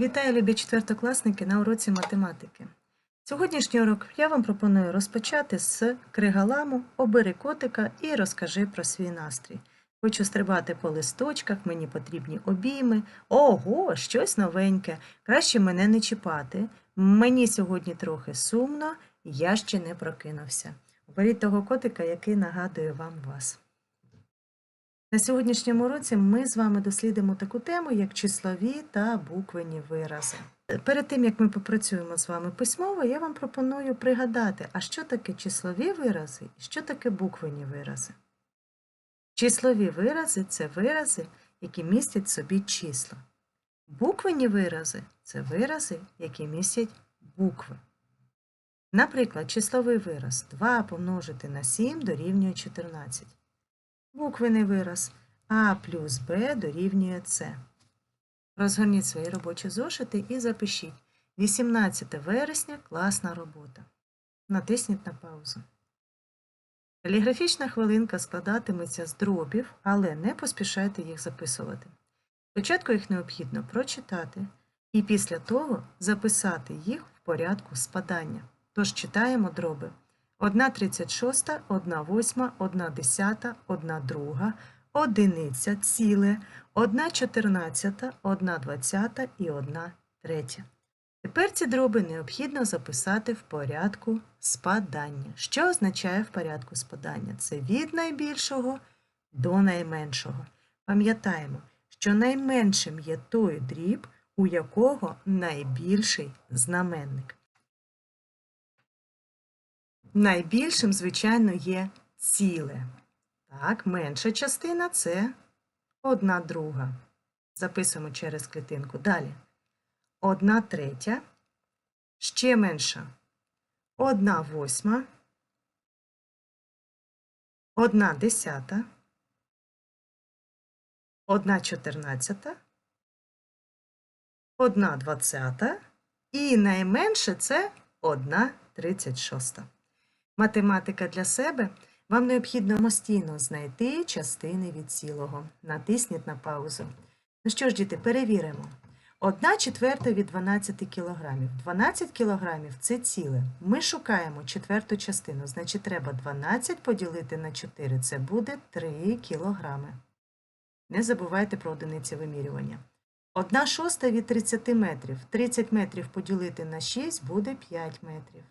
Вітаю, любі четвертокласники на уроці математики. Сьогоднішній урок я вам пропоную розпочати з кригаламу «Обери котика і розкажи про свій настрій. Хочу стрибати по листочках, мені потрібні обійми. Ого, щось новеньке. Краще мене не чіпати. Мені сьогодні трохи сумно, я ще не прокинувся. Оберіть того котика, який нагадує вам вас. На сьогоднішньому уроці ми з вами дослідимо таку тему, як числові та буквені вирази. Перед тим, як ми попрацюємо з вами письмово, я вам пропоную пригадати, а що таке числові вирази і що таке буквені вирази. Числові вирази це вирази, які містять собі числа. Буквені вирази це вирази, які містять букви. Наприклад, числовий вираз 2 помножити на 7 дорівнює 14. Буквений вираз А плюс Б дорівнює С. Розгорніть свої робочі зошити і запишіть 18 вересня класна робота. Натисніть на паузу. Каліграфічна хвилинка складатиметься з дробів, але не поспішайте їх записувати. Спочатку їх необхідно прочитати і після того записати їх в порядку спадання. Тож читаємо дроби. 1 36, 1 8, 1 10, 1 друга, одиниця ціле, 1 14, 1 20 і 1 третя. Тепер ці дроби необхідно записати в порядку спадання. Що означає в порядку спадання? Це від найбільшого до найменшого. Пам'ятаємо, що найменшим є той дріб, у якого найбільший знаменник. Найбільшим, звичайно, є ціле. Так, менша частина це одна друга. Записуємо через клітинку. Далі. Одна третя. Ще менша. Одна восьма. Одна десята. Одна чотирнадцята. Одна двадцята. І найменше це одна тридцять шоста. Математика для себе. Вам необхідно самостійно знайти частини від цілого. Натисніть на паузу. Ну що ж, діти, перевіримо. 1 четверта від 12 кілограмів. 12 кілограмів – це ціле. Ми шукаємо четверту частину, значить треба 12 поділити на 4, це буде 3 кілограми. Не забувайте про одиниці вимірювання. 1 шоста від 30 метрів. 30 метрів поділити на 6 буде 5 метрів.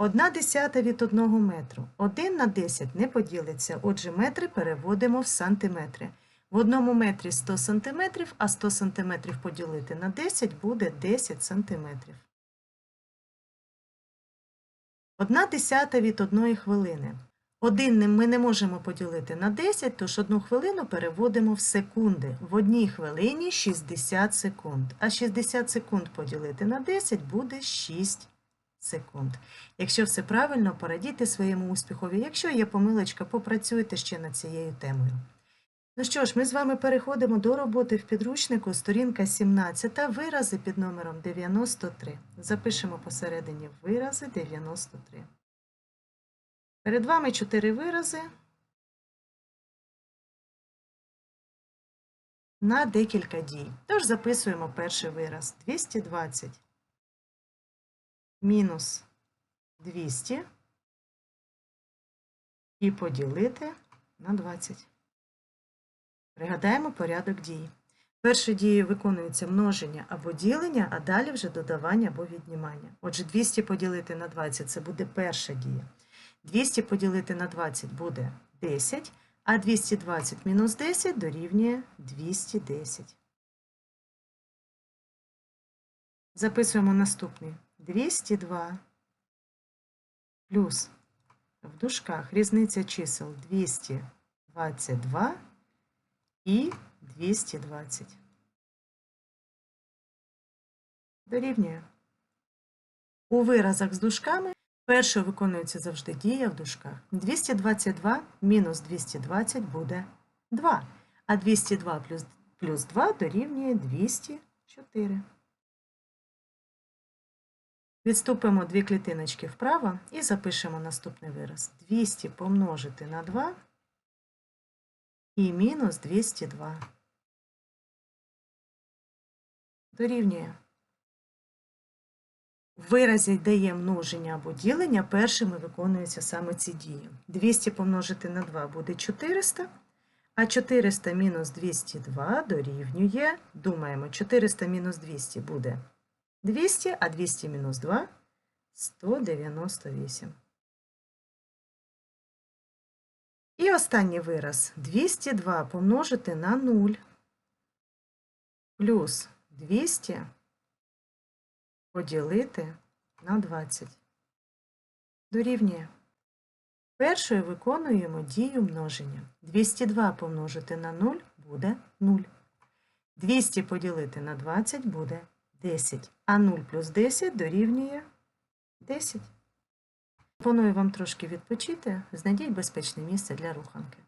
Одна десята від одного метру. 1 на 10 не поділиться, отже, метри переводимо в сантиметри. В одному метрі 100 сантиметрів, а 100 сантиметрів поділити на 10 буде 10 сантиметрів. Одна десята від одної хвилини. Один ми не можемо поділити на 10, тож одну хвилину переводимо в секунди. В одній хвилині 60 секунд, а 60 секунд поділити на 10 буде 6 секунд. Якщо все правильно, порадійте своєму успіхові. Якщо є помилочка, попрацюйте ще над цією темою. Ну що ж, ми з вами переходимо до роботи в підручнику, сторінка 17, вирази під номером 93. Запишемо посередині вирази 93. Перед вами 4 вирази на декілька дій. Тож записуємо перший вираз 220 мінус 200 і поділити на 20. Пригадаємо порядок дій. Першою дією виконується множення або ділення, а далі вже додавання або віднімання. Отже, 200 поділити на 20 це буде перша дія. 200 поділити на 20 буде 10, а 220 мінус 10 дорівнює 210. Записуємо наступний. 202 плюс в дужках різниця чисел 222 і 220. Дорівнює. У виразах з дужками першою виконується завжди дія в дужках. 222 мінус 220 буде 2, а 202 плюс, плюс 2 дорівнює 204. Відступимо дві клітиночки вправо і запишемо наступний вираз. 200 помножити на 2 і мінус 202. дорівнює. В виразі, де є множення або ділення, першими виконуються саме ці дії. 200 помножити на 2 буде 400, а 400 мінус 202 дорівнює, думаємо, 400 мінус 200 буде 200, а 200 мінус 2 – 198. І останній вираз 202 помножити на 0 плюс 200 поділити на 20. Дорівнює. Першою виконуємо дію множення. 202 помножити на 0 буде 0. 200 поділити на 20 буде 10. А 0 плюс 10 дорівнює 10. Пропоную вам трошки відпочити. Знайдіть безпечне місце для руханки.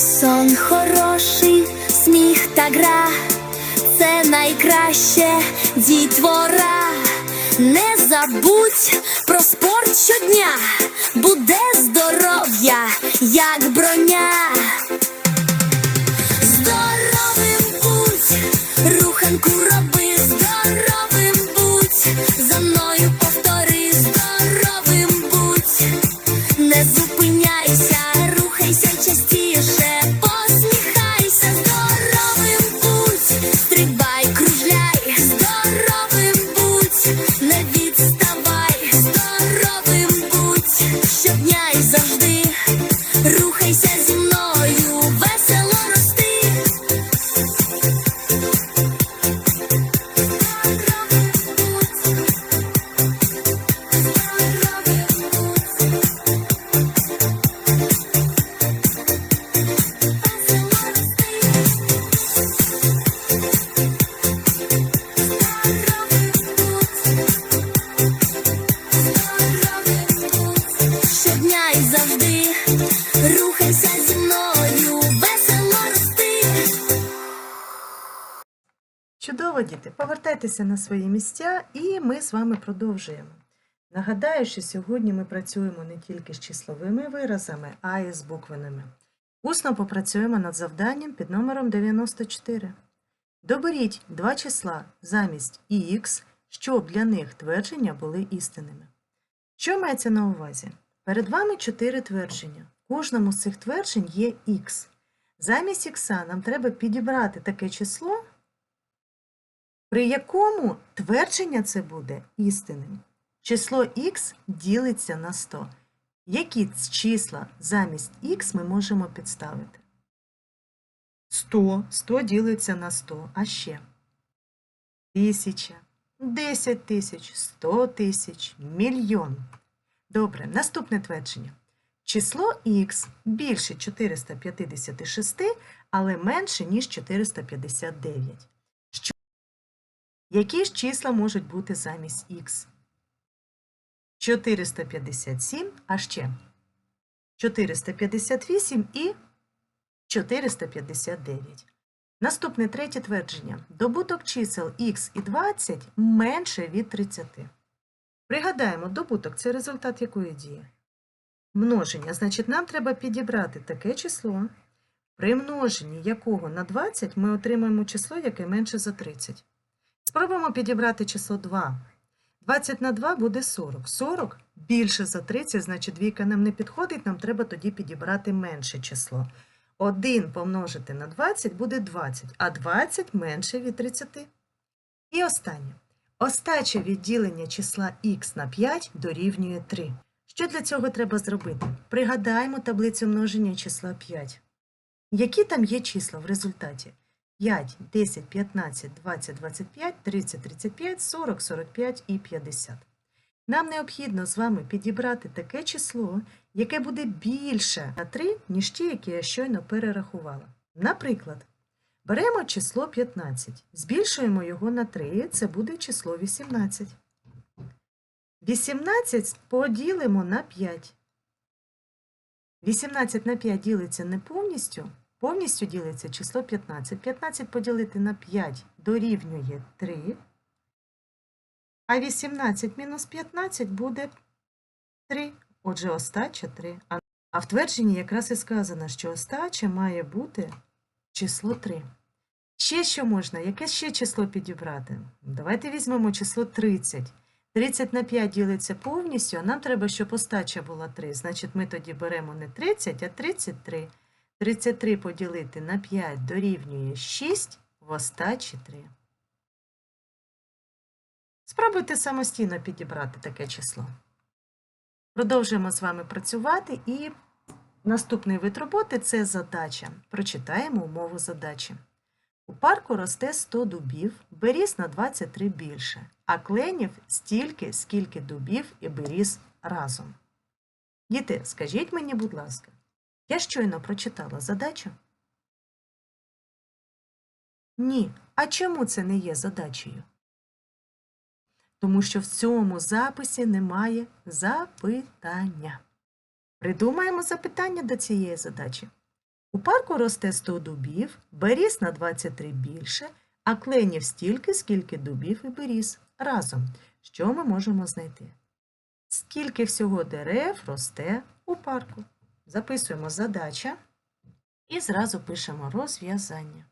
Сон хороший, сміх та гра, це найкраще дітвора. Не забудь про спорт щодня, буде здоров'я, як броня. Здоровим будь, руханку Повертайтеся на свої місця, і ми з вами продовжуємо. Нагадаю, що сьогодні ми працюємо не тільки з числовими виразами, а й з буквеними. Усно попрацюємо над завданням під номером 94. Доберіть два числа замість х, щоб для них твердження були істинними. Що мається на увазі? Перед вами чотири твердження. Кожному з цих тверджень є х. Замість х нам треба підібрати таке число, при якому твердження це буде істинним. Число х ділиться на 100. Які числа замість х ми можемо підставити? 100. 100 ділиться на 100. А ще? 1000, 10 тисяч, 100 тисяч, мільйон. Добре, наступне твердження. Число х більше 456, але менше, ніж 459. Які ж числа можуть бути замість х? 457, а ще 458 і 459. Наступне третє твердження. Добуток чисел х і 20 менше від 30. Пригадаємо, добуток це результат якої дії? Множення. Значить, нам треба підібрати таке число, при множенні якого на 20 ми отримаємо число, яке менше за 30. Спробуємо підібрати число 2. 20 на 2 буде 40. 40 більше за 30, значить двійка нам не підходить, нам треба тоді підібрати менше число. 1 помножити на 20 буде 20, а 20 менше від 30. І останнє. Остаче відділення числа х на 5 дорівнює 3. Що для цього треба зробити? Пригадаємо таблицю множення числа 5. Які там є числа в результаті? 5, 10, 15, 20, 25, 30, 35, 40, 45 і 50. Нам необхідно з вами підібрати таке число, яке буде більше на 3, ніж ті, які я щойно перерахувала. Наприклад, беремо число 15, збільшуємо його на 3, це буде число 18. 18 поділимо на 5. 18 на 5 ділиться не повністю, повністю ділиться число 15. 15 поділити на 5 дорівнює 3. А 18 мінус 15 буде 3. Отже, остача 3. А- в твердженні якраз і сказано, що остача має бути число 3. Ще що можна? Яке ще число підібрати? Давайте візьмемо число 30. 30 на 5 ділиться повністю, а нам треба, щоб остача була 3. Значить, ми тоді беремо не 30, а 33. 33 поділити на 5 дорівнює 6, в остачі 3. Спробуйте самостійно підібрати таке число. Продовжуємо з вами працювати і наступний вид роботи це задача. Прочитаємо умову задачі. У парку росте 100 дубів, беріз на 23 більше, а кленів стільки, скільки дубів і беріз разом. Діти, скажіть мені, будь ласка, я щойно прочитала задачу? Ні. А чому це не є задачею? Тому що в цьому записі немає запитання. Придумаємо запитання до цієї задачі. У парку росте 100 дубів, беріз на 23 більше, а кленів стільки, скільки дубів і беріз разом. Що ми можемо знайти? Скільки всього дерев росте у парку? Записуємо задача і зразу пишемо розв'язання.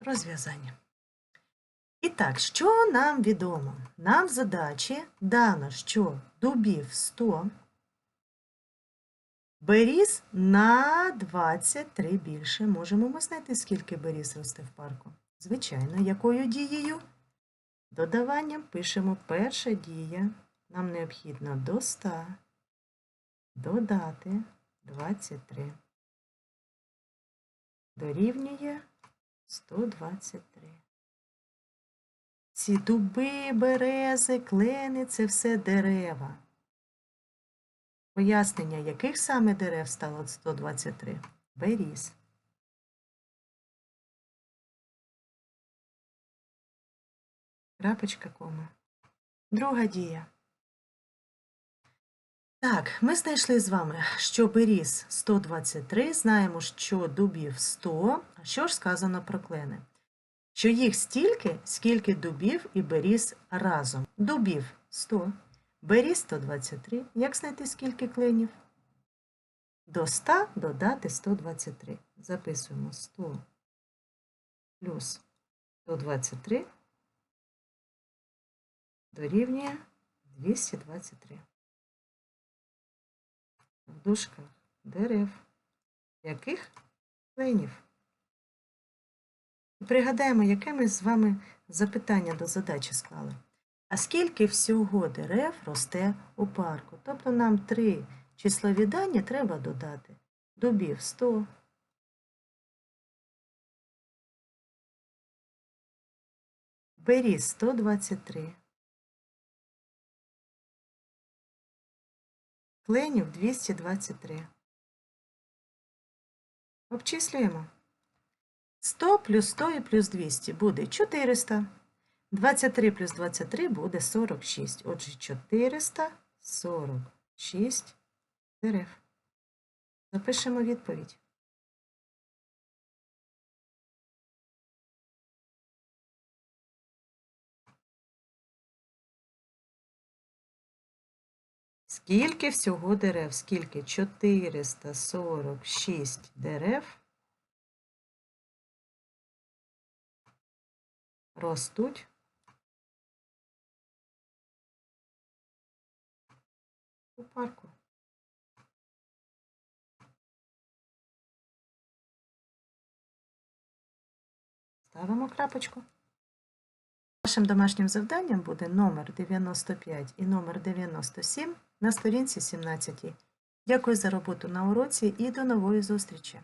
Розв'язання. І так, що нам відомо? Нам задачі дано, що дубів 100, беріз на 23 більше. Можемо ми знайти, скільки беріз росте в парку? Звичайно, якою дією? Додаванням пишемо перша дія. Нам необхідно до 100 додати 23. Дорівнює 123. Ці дуби, берези, клени це все дерева. Пояснення, яких саме дерев стало 123? Беріз. Крапочка кома. Друга дія. Так, ми знайшли з вами, що беріз 123, знаємо, що дубів 100. А що ж сказано про клени? Що їх стільки, скільки дубів і беріз разом. Дубів 100, беріз 123. Як знайти скільки кленів? До 100 додати 123. Записуємо 100 плюс 123 дорівнює 223 в дужках дерев. Яких кленів? І Пригадаємо, яке ми з вами запитання до задачі склали. А скільки всього дерев росте у парку? Тобто нам три числові дані треба додати. Дубів 100. Беріз 123. Кленів 223. Обчислюємо. 100 плюс 100 і плюс 200 буде 400. 23 плюс 23 буде 46. Отже, 446 дерев. Запишемо відповідь. Скільки всього дерев? Скільки? 446 дерев ростуть у парку. Ставимо крапочку. Нашим домашнім завданням буде номер 95 і номер 97 на сторінці 17. Дякую за роботу на уроці і до нової зустрічі!